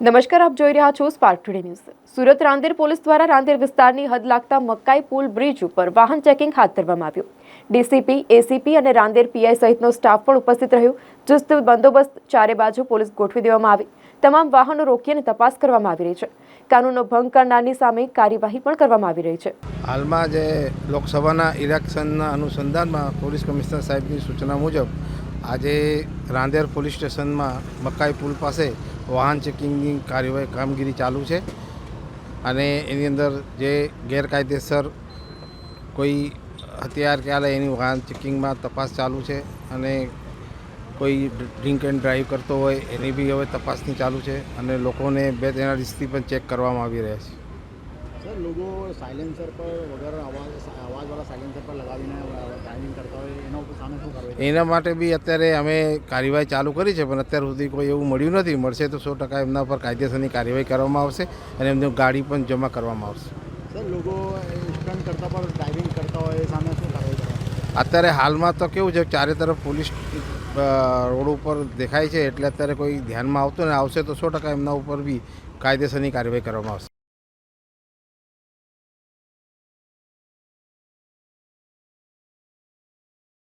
નમસ્કાર, આપ જોઈ રહ્યા છો Spark Today News Surat Rander police દ્વારા રાંદેર વિસ્તારની હદ લાગતા મકાઈ પુલ બ્રિજ ઉપર વાહન ચેકિંગ હાથ ધરવામાં આવ્યું. ડીસીપી એસીપી અને રાંદેર પીઆઈ સહિતનો સ્ટાફ પણ ઉપસ્થિત રહ્યો, ચુસ્ત બંદોબસ્ત ચારે બાજુ પોલીસ ગોઠવી દેવામાં આવી. તમામ વાહનો રોકી અને તપાસ કરવામાં આવી રહી છે. કાનૂનનો ભંગ કરનારની સામે કાર્યવાહી પણ કરવામાં આવી રહી છે. હાલમાં જે લોકસભાના ઇલેક્શનના અનુસંધાનમાં પોલીસ કમિશનર સાહેબની સૂચના મુજબ આજે રાંદેર પોલીસ સ્ટેશનમાં મકાઈ પુલ પાસે વાહન ચેકિંગની કાર્યવાહી કામગીરી ચાલુ છે અને એની અંદર જે ગેરકાયદેસર કોઈ હથિયાર કે એની વાહન ચેકિંગમાં તપાસ ચાલુ છે અને કોઈ ડ્રિંક એન્ડ ડ્રાઈવ કરતો હોય એની બી હવે તપાસની ચાલુ છે અને લોકોને બે તેનાલિસ્ટથી પણ ચેક કરવામાં આવી રહ્યા છે. સર લોકો સાયલેન્સર પર વગર અવાજ અવાજવાળા સાયલેન્સર પર લગાવીને ડ્રાઇવિંગ કરતા હોય એના ઉપર સામે શું કરવું એના માટે બી અત્યારે અમે કાર્યવાહી ચાલુ કરી છે પણ અત્યાર સુધી કોઈ એવું મળ્યું નથી. મળશે તો સો ટકા એમના પર કાયદેસરની કાર્યવાહી કરવામાં આવશે અને એમની ગાડી પણ જમા કરવામાં આવશે. સર લોકો સ્ટન્ટ કરતા પર ડ્રાઇવિંગ કરતા હોય એ સામે શું કાર્યવાહી અત્યારે હાલમાં તો કેવું છે ચારે તરફ પોલીસ રોડ ઉપર દેખાય છે એટલે અત્યારે કોઈ ધ્યાનમાં આવતું ને આવશે તો સો ટકા એમના ઉપર બી કાયદેસરની કાર્યવાહી કરવામાં આવશે.